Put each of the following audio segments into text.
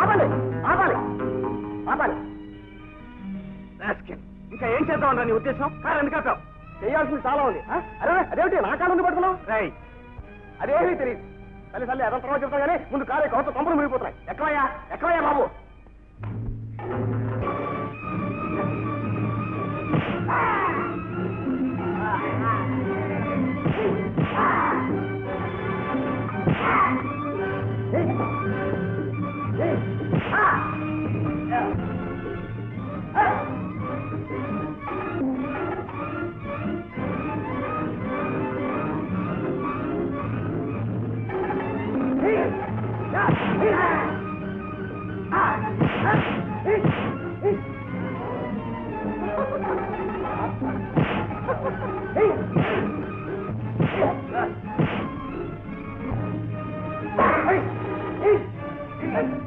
ఆపాలి ఆపాలి ఆపాలి ఇంకా ఏం చేద్దాం నీ ఉద్దేశం కారు ఎందుకు ఆపావు చేయాల్సింది చాలా ఉంది అరే అదేమిటి నా కాలు పట్టుకున్నావు రై అదేమీ తెలియదు సరే సరే అదంతరం తర్వాత చెప్తాం కానీ ముందు కారు కొంత కొంపలు మునిగిపోతున్నాయి ఎక్కవయ్యా ఎక్కవయ్యా బాబు Ah!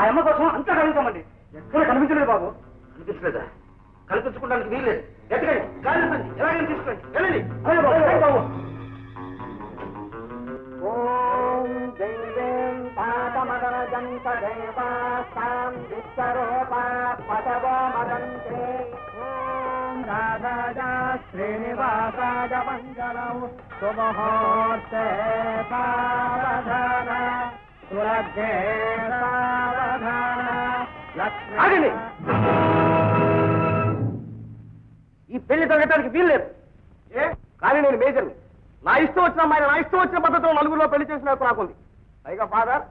ఆ అమ్మ కోసం అంతా కలుగుతామండి. ఎక్కడ కనిపించలేదు బాబు. కనిపించలేదా? కల్పించుకోవడానికి వీల్లేదు. ఎక్కడండి కాలిపండి ఎలాగైనా తీసుకోండి. వెళ్ళండి. బాబు, ఓం దేవేం పాదమదనజంత దేవాస్తాం విశ్వరూపా పదవో మదంతే ఓం రాధాజా శ్రీనివాసాయ మంగళం. శుభముహూర్తే సావధాన ఈ పెళ్ళి జరగటానికి వీల్లేదు ఏ? కానీ నేను మేజర్ని. నా ఇష్టం వచ్చిన అమ్మాయిని నా ఇష్టం వచ్చిన పద్ధతిలో నలుగురిలో పెళ్ళి చేసిన నాకుంది పైగా ఫాదర్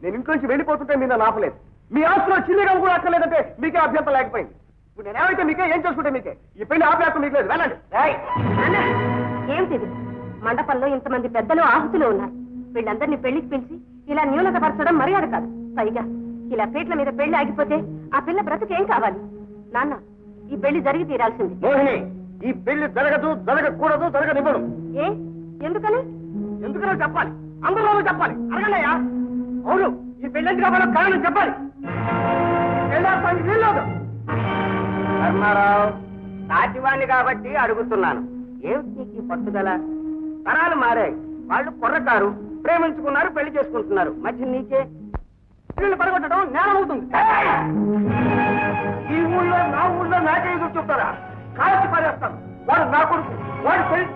నేను ఇంట్లో నుంచి వెళ్ళిపోతుంటే మీద నాపలేదు. మీ ఆస్తిలో చిల్లిగా కూడా అక్కర్లేదంటే మీకే అభ్యంతరం లేకపోయింది. ఇప్పుడు నేనేమైతే మీకే ఏం చేసుకుంటే మీకే? ఈ పెళ్ళి ఆపే హక్కు మీకు లేదు. వెళ్ళండి. ఏమిటిది? మండపంలో ఇంతమంది పెద్దలు ఆహుతులు ఉన్నారు. వీళ్ళందరినీ పెళ్ళికి పిలిచి ఇలా న్యూనతపరచడం మర్యాద కాదు. పైగా ఇలా పీట్ల మీద పెళ్ళి ఆగిపోతే ఆ పిల్ల బ్రతుకేం కావాలి? నాన్న ఈ పెళ్ళి జరిగి తీరాల్సింది. మోహిని ఈ పెళ్ళి జరగదు జరగకూడదు జరగనివ్వను. ఏ? ఎందుకని? ఎందుకనో చెప్పాలి. అందరిలోనూ చెప్పాలి. అడగండియా అవును ఈ పెళ్ళంటి కావాలో కారణం చెప్పాలి. ధర్మారావు నాటివాణ్ణి కాబట్టి అడుగుతున్నాను. ఏమిటి నీకు పట్టుదల? తరాలు మారాయి. వాళ్ళు కుర్రకారు. ప్రేమించుకున్నారు పెళ్ళి చేసుకుంటున్నారు. మధ్య నీకే పిల్లలు పడగొట్టడం నేరం అవుతుంది ఈ ఊళ్ళో నా ఊళ్ళో నాకే ఎదురు చెప్తారా? కాల్చి పడేస్తాను వాడు నా కొడుకు వాడు పెళ్ళి.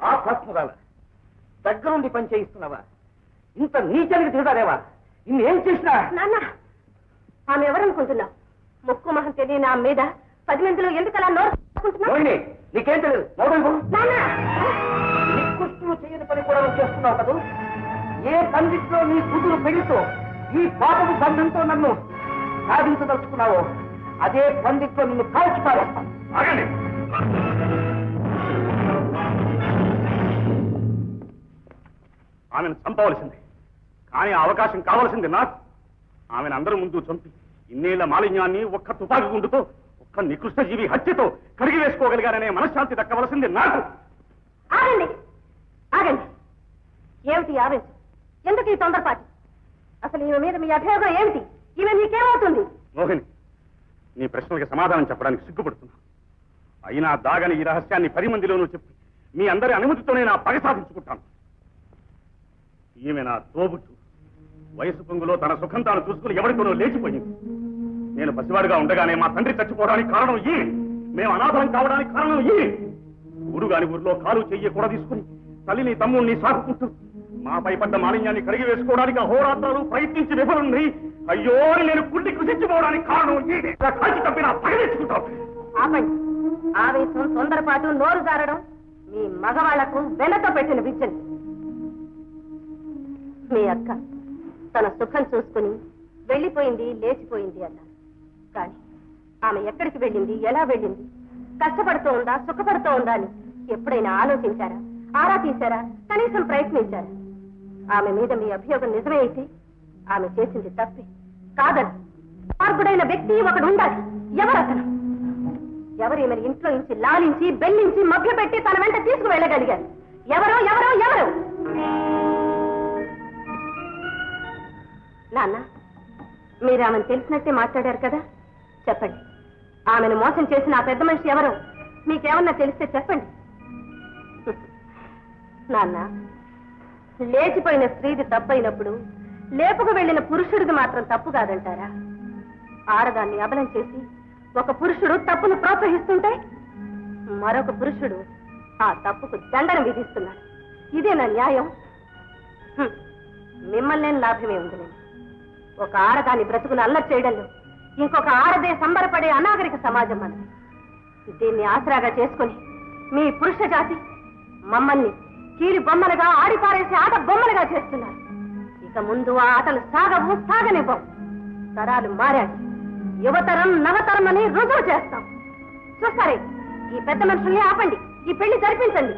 ఆ దగ్గరుండి పని చేయిస్తున్నావా? ఇంత నీచానికి ఇన్ని ఇన్నేం చేసినా? నాన్న ఆమె ఎవరనుకుంటున్నావు? ముక్కు మహం తెలియని ఆమె మీద పది మందిలో ఎందుకు అలా నోరు నీకేం తెలియదు నికృష్టులు చేయని పని కూడా చేస్తున్నావు కదూ? ఏ పండిట్లో నీ కూతురు పెళ్ళితో ఈ పాపపు బంధంతో నన్ను సాధించదలుచుకున్నావో అదే పండిట్లో నిన్ను కాల్చి పారేస్తాను. ఆగండి. ఆమెను చంపవలసింది. కానీ అవకాశం కావలసింది నాకు. ఆమెను అందరి ముందు చంపి ఇన్నేళ్ళ మాలిన్యాన్ని ఒక్క తుపాకి గుండుతో ఒక్క నికృష్ట జీవి హత్యతో కడిగి వేసుకోగలిగాననే మనశ్శాంతి దక్కవలసింది నాకు. ఆగండి. ఆగండి. ఏమిటి ఆవేశం? ఎందుకు ఈ తొందరపాటు? అసలు ఈమె మీద మీ అభియోగం ఏమిటి? ఈమె మీకేమవుతుంది? మోహిని నీ ప్రశ్నలకి సమాధానం చెప్పడానికి సిగ్గుపడుతున్నా. అయినా దాగని ఈ రహస్యాన్ని పది మందిలోనూ చెప్పి మీ అందరి అనుమతితోనే నా పగ సాధించుకుంటాను. ఈమె నా తోబుట్టు. వయసు పొంగులో తన సుఖం తాను చూసుకుని ఎవరితోనో లేచిపోయింది. నేను పసివాడిగా ఉండగానే మా తండ్రి చచ్చిపోవడానికి కారణం ఈ. మేము అనాథలం కావడానికి కారణం ఈ. ఊరు గాని ఊరిలో కాలు చెయ్యి కూడా తీసుకుని తల్లిని తమ్ముణ్ణి సాగుకుంటూ మా పడ్డ మాలిన్యాన్ని కరిగి వేసుకోవడానికి అహోరాత్రాలు ప్రయత్నించి విఫలుంది అయ్యో నేను కుళ్ళి కృషించిపోవడానికి కారణం ఈ. కాల్చి తప్పిన పగదెచ్చుకుంటాం ఆపండి. ఆవేశం తొందరపాటు నోరు జారడం మీ మగవాళ్ళకు వెనక పెట్టిన విద్యని. మీ అక్క తన సుఖం చూసుకుని వెళ్ళిపోయింది లేచిపోయింది అన్నారు కానీ ఆమె ఎక్కడికి వెళ్ళింది ఎలా వెళ్ళింది? కష్టపడుతూ ఉందా సుఖపడుతూ ఉందా అని ఎప్పుడైనా ఆలోచించారా? ఆరా తీశారా? కనీసం ప్రయత్నించారా? ఆమె మీద మీ అభియోగం నిజమే అయితే ఆమె చేసింది తప్పే. కాదని మార్గుడైన వ్యక్తి ఒకడు ఉండాలి. ఎవరతను? ఎవరు మరి ఇంట్లో నుంచి లాలించి బెల్లించి మభ్యపెట్టి తన వెంట తీసుకువెళ్ళగలిగారు? ఎవరో ఎవరో ఎవరు? నాన్న మీరు ఆమెను తెలిసినట్టే మాట్లాడారు కదా? చెప్పండి. ఆమెను మోసం చేసిన ఆ పెద్ద మనిషి ఎవరో? మీకేమన్నా తెలిస్తే చెప్పండి. నాన్న లేచిపోయిన స్త్రీది తప్పైనప్పుడు లేపుకు వెళ్ళిన పురుషుడిది మాత్రం తప్పు కాదంటారా? ఆడదాన్ని అబలం చేసి ఒక పురుషుడు తప్పును ప్రోత్సహిస్తుంటే మరొక పురుషుడు ఆ తప్పుకు దండన విధిస్తున్నాడు. ఇదే నా న్యాయం. మిమ్మల్ని లాభమే ఉంది. ఒక ఆడదాన్ని బ్రతుకును అల్లరి చేయడంలో ఇంకొక ఆడదే సంబరపడే అనాగరిక సమాజం మనది దీన్ని ఆసరాగా చేసుకుని మీ పురుష జాతి మమ్మల్ని కీరి బొమ్మలుగా ఆడిపారేసి ఆట బొమ్మలుగా చేస్తున్నారు ఇక ముందు ఆ ఆటలు సాగవు సాగనివ్వం తరాలు మారాయి యువతరం నవతరం అని రుజువు చేస్తాం చూస్తారే ఈ పెద్ద మనుషుల్ని ఆపండి ఈ పెళ్ళి జరిపించండి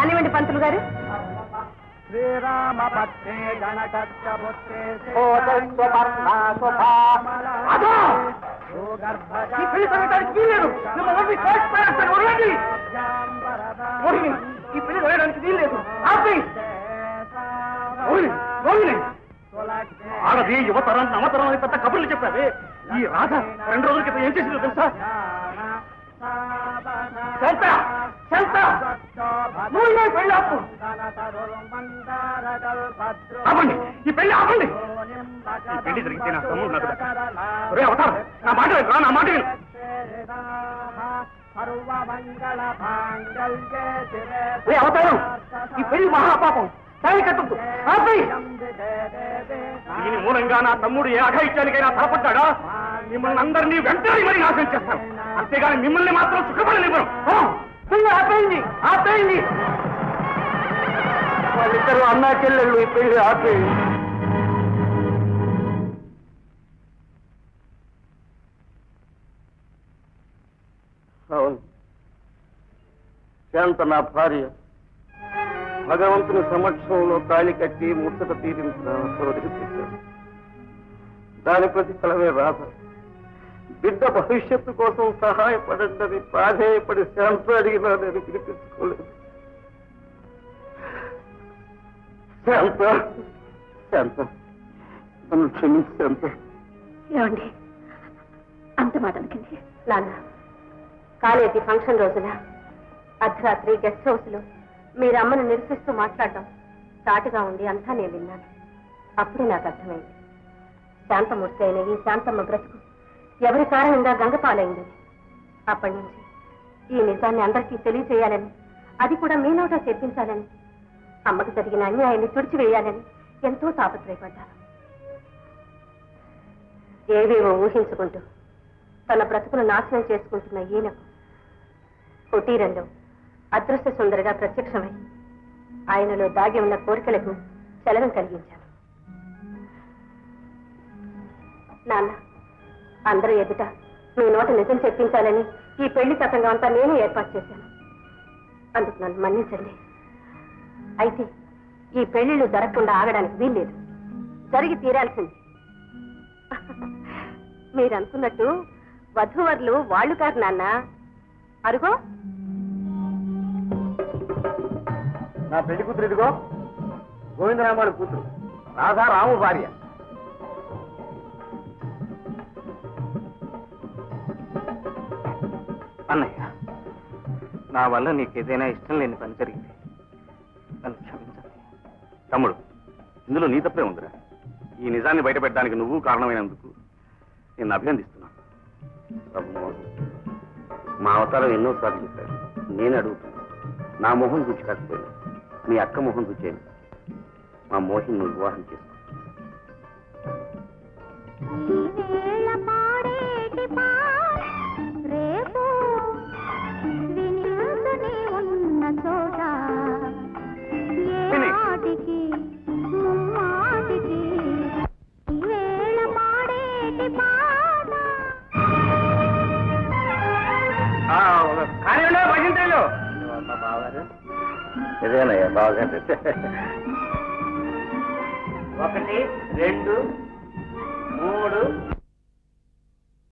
కానివ్వండి పంతులు గారు! ఈ వీల్లేదు. ఆపి. ఆడది యువతరం నవతరం అని పెద్ద కబుర్లు చెప్పావే. ఈ రాధ రెండు రోజుల క్రితం ఏం చేసిందో తెలుసా? శాంత శాంత. నువ్వు పెళ్ళి ఆపు ఆపండి. ఈ పెళ్ళి ఆపండి. ఈ పెళ్ళి జరిగితే నా తమ్ముడు నాకు దక్కడు. అవతారం. నా మాట రా, నా మాట విను. రే అవతారం. ఈ పెళ్ళి మహాపాపం. దాని కట్టద్దు దీని మూలంగా నా తమ్ముడు ఏ అఘాయిత్యానికైనా తలపడ్డాడా? మిమ్మల్ని అందరినీ వెంటనే మరి నాశనం చేస్తాను. అంతేగాని మిమ్మల్ని మాత్రం సుఖపడనివ్వను. ఆపేయండి ఆపేయండి. వాళ్ళిద్దరు అన్నా చెల్లెళ్ళు ఈ పెళ్ళి ఆపేయండి. అవును. శాంత నా భార్య. భగవంతుని సమక్షంలో తాళి కట్టి ముచ్చట తీరించిన దాని దాని ప్రతిఫలమే రాధ. బిడ్డ భవిష్యత్తు కోసం సహాయపడండి ప్రాధేయపడి శాంత అడిగినా నేను వినిపించుకోలేదు. శాంత శాంత నన్ను క్షమించి శాంత ఏమండి? అంత మాట అనకండి. నాన్న కాలేజీ ఫంక్షన్ రోజున అర్ధరాత్రి గెస్ట్ హౌస్లో మీరు అమ్మను నిరసిస్తూ మాట్లాడడం సాటుగా ఉండి అంతా నేను విన్నాను. అప్పుడే నాకు అర్థమైంది. శాంతమూర్తి అయిన ఈ శాంతమ్మ బ్రతుకు ఎవరి కారణంగా గంగపాలైంది? అప్పటి నుంచి ఈ నిజాన్ని అందరికీ తెలియజేయాలని అది కూడా మీ నోట చెప్పించాలని అమ్మకు జరిగిన అన్యాయాన్ని తుడిచివేయాలని ఎంతో తాపత్రయపడ్డాను. ఏవేవో ఊహించుకుంటూ తన బ్రతుకును నాశనం చేసుకుంటున్న ఈయనకు కుటీరంలో అదృశ్య సుందరిగా ప్రత్యక్షమై ఆయనలో దాగి ఉన్న కోరికలకు చలనం కలిగించాను. నాన్న అందరూ ఎదుట మీ నోట నిజం చెప్పించాలని ఈ పెళ్ళి తతంగా అంతా నేనే ఏర్పాటు చేశాను. అందుకు నన్ను మన్నించండి. అయితే ఈ పెళ్ళిళ్ళు జరగకుండా ఆగడానికి వీల్లేదు. జరిగి తీరాల్సింది. మీరు అనుకున్నట్టు వధూవరులు వాళ్ళు కాదు నాన్న. అరుగో. నా పెళ్ళి కూతురు ఇదిగో. గోవిందరామాడు కూతురు. రాధా రాము భార్య. అన్నయ్య నా వల్ల నీకు ఏదైనా ఇష్టం లేని పని జరిగింది. తమ్ముడు ఇందులో నీ తప్పే ఉందిరా. ఈ నిజాన్ని బయటపెట్టడానికి నువ్వు కారణమైనందుకు నేను అభినందిస్తున్నాను. మా అవతారం ఎన్నో సార్లు చెప్పారు. నేను అడుగుతున్నా నా మొహం చూచి కాకపోయినా మీ అక్క మొహం చూచేయండి మా మోహిని నువ్వు వివాహం చేసుకో. ఇదేనయ్యా బాగా. ఒకటి రెండు మూడు